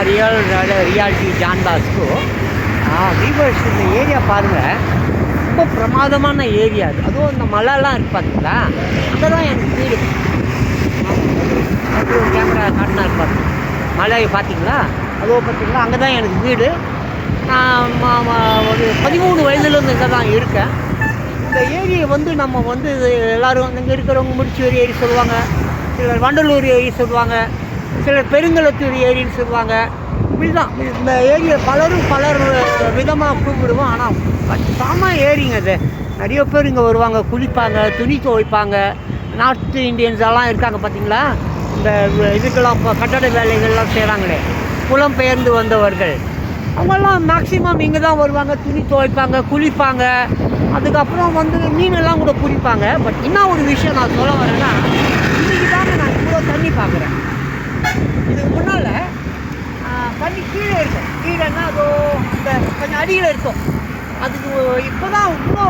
நான் real reality John Bosco weavers இந்த area பாருங்கள் ரொம்ப பிரமாதமான ஏரியா அது. அதுவும் இந்த மலைலாம் இருக்கு பார்த்தீங்களா அங்கே தான் எனக்கு வீடு. அது ஒரு கேமரா காட்டினா இருப்பார் மலை பார்த்தீங்களா அதோ பார்த்தீங்களா அங்கே தான் எனக்கு வீடு. நான் ஒரு பதிமூணு வயதுலேருந்து இங்கே தான் இருக்கேன். இந்த ஏரியை வந்து நம்ம வந்து எல்லோரும் எல்லாரும் இங்கே இருக்கிறவங்க முடிச்சூர் ஏரி சொல்லுவாங்க. சிலர் வண்டலூர் ஏரி சொல்லுவாங்க. சிலர் பெருங்கலத்தூர் ஏரின்னு சொல்லுவாங்க. இப்படிதான். இந்த ஏரியை பலரும் பலர் விதமாக கூப்பிடுவோம். ஆனால் சாம ஏரிங்க அது. நிறைய பேர் இங்கே வருவாங்க குளிப்பாங்க துணி துவைப்பாங்க. நார்த் இந்தியன்ஸ் எல்லாம் இருக்காங்க பார்த்தீங்களா இந்த இதுக்கெல்லாம் இப்போ கட்டட வேலைகள்லாம் செய்கிறாங்களே புலம்பெயர்ந்து வந்தவர்கள். அவங்கெல்லாம் மேக்ஸிமம் இங்கே தான் வருவாங்க துணி துவைப்பாங்க குளிப்பாங்க. அதுக்கப்புறம் வந்து மீனெல்லாம் கூட குளிப்பாங்க பட் என்ன ஒரு விஷயம் நான் சொல்ல வரேன்னா இன்றைக்கி தாங்க நான் இவ்வளோ தண்ணி பார்க்குறேன் இதுக்கு முன்னால் தண்ணி கீழே இருக்கும். கீழேன்னா அதோ இந்த கொஞ்சம் அடியில் இருக்கும். அதுக்கு இப்போ தான் இவ்வளோ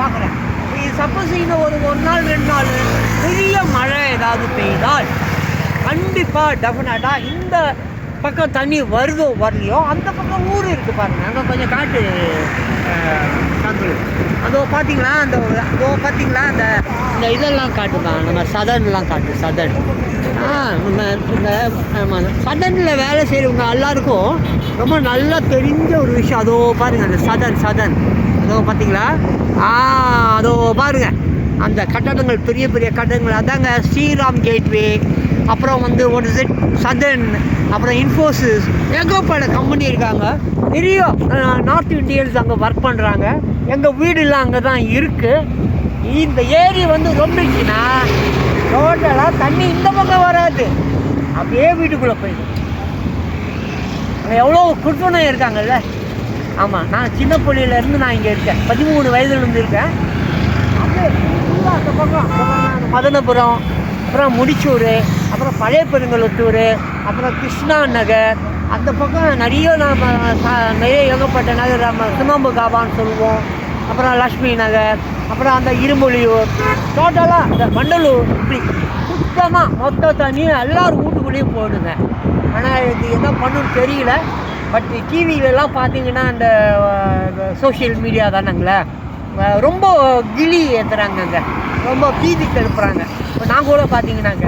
பார்க்குறேன். சப்போஸ் இன்னும் ஒரு ஒரு நாள் ரெண்டு நாள் பெரிய மழை ஏதாவது பெய்தால் கண்டிப்பாக டெஃபினட்டாக இந்த பக்கம் தண்ணி வருதோ வரலையோ அந்த பக்கம் ஊர் இருக்குது பாருங்கள் அங்கே கொஞ்சம் காட்டு அதோ பார்த்தீங்களா அந்த அதோ பார்த்தீங்களா அந்த இந்த இதெல்லாம் காட்டுதான் நம்ம சதன்லாம் காட்டு சதன். ஆ நம்ம இந்த சதனில் வேலை செய்கிறவங்க எல்லாருக்கும் ரொம்ப நல்லா தெரிஞ்ச ஒரு விஷயம். அதோ பாருங்க அந்த சதன் சதன். அதோ பார்த்தீங்களா ஆ அதோ பாருங்க. அந்த கட்டடங்கள் பெரிய பெரிய கட்டடங்கள். அதாங்க ஸ்ரீராம் கேட்வே. அப்புறம் வந்து ஒரு இட் சதன் அப்புறம் இன்ஃபோசிஸ் ஏகப்பட்ட கம்பெனி இருக்காங்க. நிறைய நார்த் இண்டியன்ஸ் அங்கே ஒர்க் பண்ணுறாங்க எங்கள் வீடுலாம் அங்கே தான் இருக்குது இந்த ஏரி வந்து ரொம்பிச்சுன்னா டோட்டலாக தண்ணி இந்த பக்கம் வராது. அப்படியே வீட்டுக்குள்ளே போயிடும். அங்கே எவ்வளோ குடும்பம் இருக்காங்கல்ல? ஆமாம் நான் சின்ன புள்ளியிலேருந்து நான் இங்கே இருக்கேன். பதிமூணு வயதுலேருந்து இருக்கேன். அப்படியே அந்த பக்கம் அந்த மதனபுரம் அப்புறம் முடிச்சூர் அப்புறம் பழைய பெருங்கலத்தூர் அப்புறம் கிருஷ்ணா நகர் அந்த பக்கம் நிறைய நாம் நிறைய ஏகப்பட்ட நகர் நம்ம சுண்ணாம்பு காபான்னு சொல்லுவோம். அப்புறம் லக்ஷ்மி நகர் அப்புறம் அந்த இருமொழியூர் டோட்டலாக இந்த மண்டலூர் இப்படி சுத்தமாக மொத்த தண்ணியும் எல்லோரும் வீட்டுக்குள்ளேயும் போடுங்க. ஆனால் இது என்ன பண்ணுன்னு தெரியல. பட் டிவியிலலாம் பார்த்தீங்கன்னா அந்த சோஷியல் மீடியா தானங்களே. ரொம்ப கிளி ஏற்றுறாங்கங்க ரொம்ப பீதி கெடுப்புறாங்க இப்போ நான் கூட பார்த்தீங்கன்னாங்க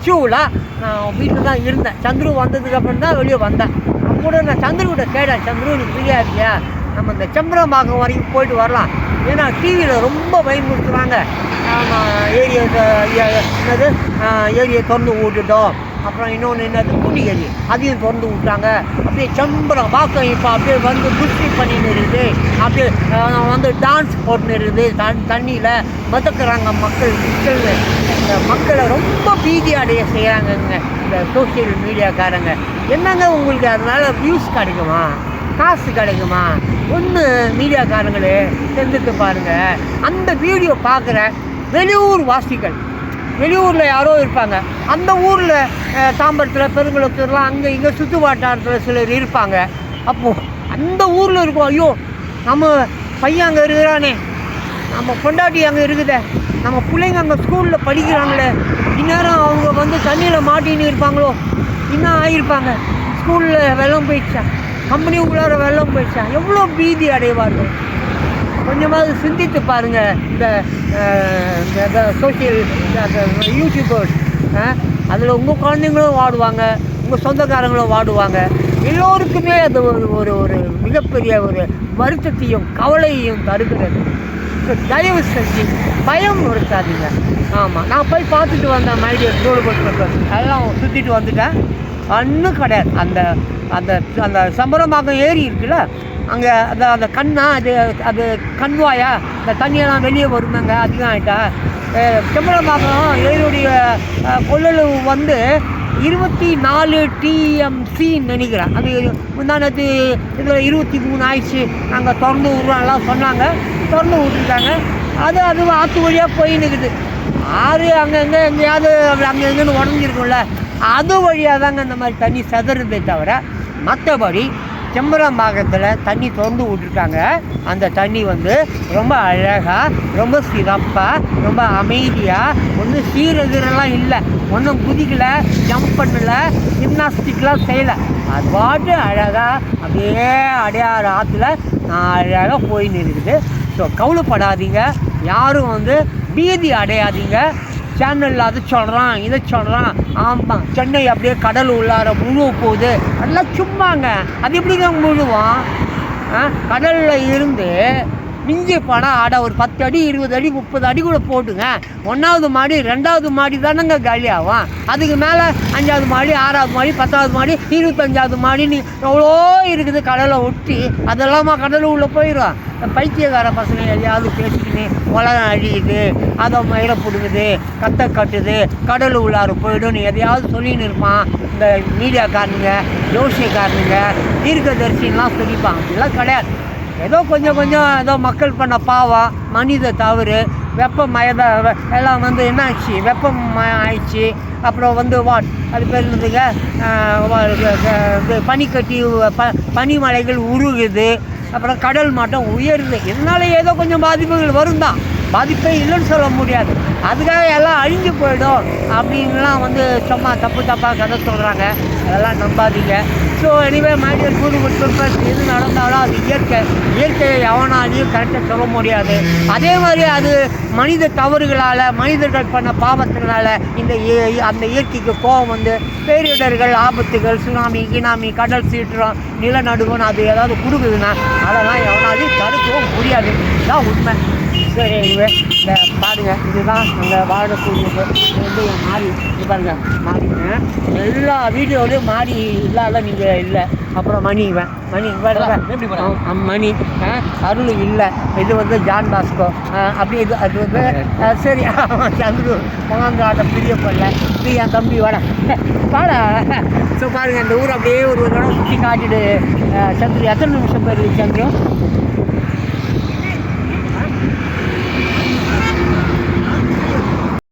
ஆக்சுவலாக நான் வீட்டில் தான் இருந்தேன். சந்துரு வந்ததுக்கப்புறம் தான் வெளியே வந்தேன். அப்போ கூட நான் சந்துருக்கிட்ட கேட்டேன் சந்துரு நீ ஃப்ரீயாக இருக்கியா? நம்ம இந்த செம்பரம்பாக்கம் வரைக்கும் போயிட்டு வரலாம். ஏன்னா டிவியில் ரொம்ப பயன்படுத்துகிறாங்க ஆமாம் ஏரியா என்னது? ஏரியை திறந்து விட்டுட்டோம். அப்புறம் இன்னொன்று என்னது? பூண்டி அதையும் திறந்து விட்டாங்க. அப்படியே செம்பரம் வாக்கம் இப்போ அப்படியே வந்து குஸ்தி பண்ணின்னு இருக்குது அப்படியே வந்து டான்ஸ் போட்டுன்னு இருக்குது தண் தண்ணியில் மதக்குறாங்க மக்கள் மக்கள் இந்த மக்களை ரொம்ப பீதி அடைய செய்கிறாங்கங்க இந்த சோஷியல் மீடியாக்காரங்க என்னங்க உங்களுக்கு அதனால் வியூஸ் கிடைக்குமா? காசு கிடைக்குமா? ஒன்று மீடியாக்காரங்களே செஞ்சுட்டு பாருங்க. அந்த வீடியோ பார்க்குற வெளியூர் வாசிகள் வெளியூரில் யாரோ இருப்பாங்க. அந்த ஊரில் தாம்பரத்தில் பெருங்குளத்தூர்லாம் அங்கே இங்கே சுற்று வட்டாரத்தில் சிலர் இருப்பாங்க. அப்போது அந்த ஊரில் இருக்கும் ஐயோ நம்ம பையன் அங்கே இருக்கிறானே. நம்ம பொண்டாட்டி அங்கே இருக்குதே. நம்ம பிள்ளைங்க அங்கே ஸ்கூலில் படிக்கிறாங்களே. இந்நேரம் அவங்க வந்து தண்ணியில் மாட்டின்னு இருப்பாங்களோ? இன்னும் ஆகியிருப்பாங்க ஸ்கூலில் வெள்ளம் போயிடுச்சா? கம்பெனி உள்ளார வெள்ளம் போயிடுச்சா? எவ்வளோ பீதி அடைவார்கள்? கொஞ்சமாவது சிந்தித்து பாருங்கள் இந்த அஹ், இந்த சோஷியல் யூடியூபர்ஸ் அதில் உங்கள் குழந்தைங்களும் வாடுவாங்க உங்கள் சொந்தக்காரங்களும் வாடுவாங்க. எல்லோருக்குமே அது ஒரு ஒரு ஒரு மிகப்பெரிய ஒரு வருத்தத்தையும் கவலையையும் தருகிறது. தயவு செஞ்சு பயம் இருக்காதீங்க ஆமாம் நான் போய் பார்த்துட்டு வந்தேன் மைடியர் கொடுத்துருக்கேன் எல்லாம் சுற்றிட்டு வந்துட்டேன். ஒன்றும் கிடையாது. அந்த அந்த அந்த சம்பரமாக ஏரி இருக்குல்ல? அங்கே அந்த அந்த கண்ணா அது அது கண்வாயா? இந்த தண்ணியெல்லாம் வெளியே வருமாங்க அதுதான் ஆகிட்டா செம்பரமாக்கம் ஏரியுடைய கொள்ளளவு வந்து இருபத்தி நாலு டிஎம்சின்னு நினைக்கிறேன். அது முந்தானத்து இதில் இருபத்தி மூணு ஆயிடுச்சு. நாங்கள் திறந்து விட்றோம்லாம் சொன்னாங்க. திறந்து விட்டுருக்காங்க அது அது ஆற்று வழியாக போயின்னு இருக்குது ஆறு அங்கங்கே எங்கேயாவது அங்கே எங்கேன்னு உடஞ்சிருக்கும்ல. அது வழியாக தாங்க இந்த மாதிரி தண்ணி செதறுதே தவிர மற்றபடி செம்பரம்பாக்கத்தில் தண்ணி திறந்து விட்டுருக்காங்க. அந்த தண்ணி வந்து ரொம்ப அழகாக ரொம்ப சிறப்பாக ரொம்ப அமைதியாக ஒன்றும் சீரதிரெல்லாம் இல்லை ஒன்றும் குதிக்கலை ஜம்ப் பண்ணல ஜிம்னாஸ்டிக்லாம் செய்யலை. அது பாட்டு அழகாக அப்படியே அடையாறு ஆற்றுல அழகாக போயின்னு இருக்குது. ஸோ கவலைப்படாதீங்க. யாரும் வந்து பீதி அடையாதீங்க. சேனலில் அதை சொல்கிறான் இதை சொல்கிறான் ஆமாம் சென்னை அப்படியே கடல் உள்ளார முழுவ போகுது. அதெல்லாம் சும்மாங்க. அது எப்படிங்க முழுவோம்? கடலில் இருந்து மிஞ்சி போனால் ஆட ஒரு பத்து அடி இருபது அடி முப்பது அடி கூட போட்டுங்க. ஒன்றாவது மாடி ரெண்டாவது மாடி தானேங்க காலி ஆகும். அதுக்கு மேலே அஞ்சாவது மாடி ஆறாவது மாடி பத்தாவது மாடி இருபத்தஞ்சாவது மாடின்னு எவ்வளோ இருக்குது கடலை ஒட்டி. அதெல்லாமா கடல் உள்ளே போயிடும். பைத்தியக்கார பசங்க எதையாவது பேசிக்கின்னு உலகம் அழியுது அதை மயில பிடுங்குது கத்தை கட்டுது கடல் உள்ளார போயிடும்னு எதையாவது சொல்லின்னு இருப்பான். இந்த மீடியாக்காரனுங்க ஜோசியக்காரனுங்க தீர்க்கதரிசின்லாம் சொல்லிப்பான். அப்படிலாம் கிடையாது. ஏதோ கொஞ்சம் கொஞ்சம் ஏதோ மக்கள் பண்ண பாவம் மனித தவறு வெப்பம் மயத எல்லாம் வந்து என்ன ஆச்சு வெப்பம் ம- ஆயிடுச்சு. அப்புறம் வந்து வாட் அது பேர் இருந்ததுங்க இது- பனிக்கட்டி ப பனிமலைகள் உருகுது. அப்புறம் கடல் மட்டம் உயருது. இதனால ஏதோ கொஞ்சம் பாதிப்புகள் வரும் தான் பாதிப்பே இல்லைன்னு சொல்ல முடியாது. அதுக்காக எல்லாம் அழிஞ்சு போயிடும். அப்படின்லாம் வந்து சும்மா தப்பு தப்பாக கதை சொல்கிறாங்க அதெல்லாம் நம்பாதீங்க. ஸோ எனிவே மாடியல் கூறு பர்பஸ் எது நடந்தாலும் அது இயற்கை. இயற்கையை எவனாலையும் கரெக்டாக சொல்ல முடியாது. அதே மாதிரி அது மனித தவறுகளால் மனிதர்கள் பண்ண பாவத்தினால இந்த அந்த இயற்கைக்கு கோபம் வந்து பேரிடர்கள் ஆபத்துகள் சுனாமி கினாமி கடல் சீற்றம் நிலநடுவன் அது ஏதாவது கொடுக்குதுன்னா அதெல்லாம் எவனாலையும் தடுக்கவும் முடியாது. தான் உண்மை. சரி எனிவே இந்த பாருங்க இதுதான் நாங்கள் வாழக்கூடியது இது. வந்து மாடி. இது பாருங்க மாடிங்க. எல்லா வீடியோலையும் மாடி இல்லாத நீங்கள் இல்லை. அப்புறம் மணி இவன். மணி? இவன் மணி. அருள் இல்லை. இது வந்து ஜான் பாஸ்கோ. அப்படி இது அது வந்து சரி. சந்துரு முகாந்தாட்ட பிரிய பண்ணல இது என் தம்பி வாடா. வாடா. ஸோ பாருங்க இந்த ஊர் அப்படியே ஒரு ஒரு தடவை சுற்றி காட்டிட்டு சந்துரு. எத்தனை நிமிஷம் போயிருக்கு சந்துரு?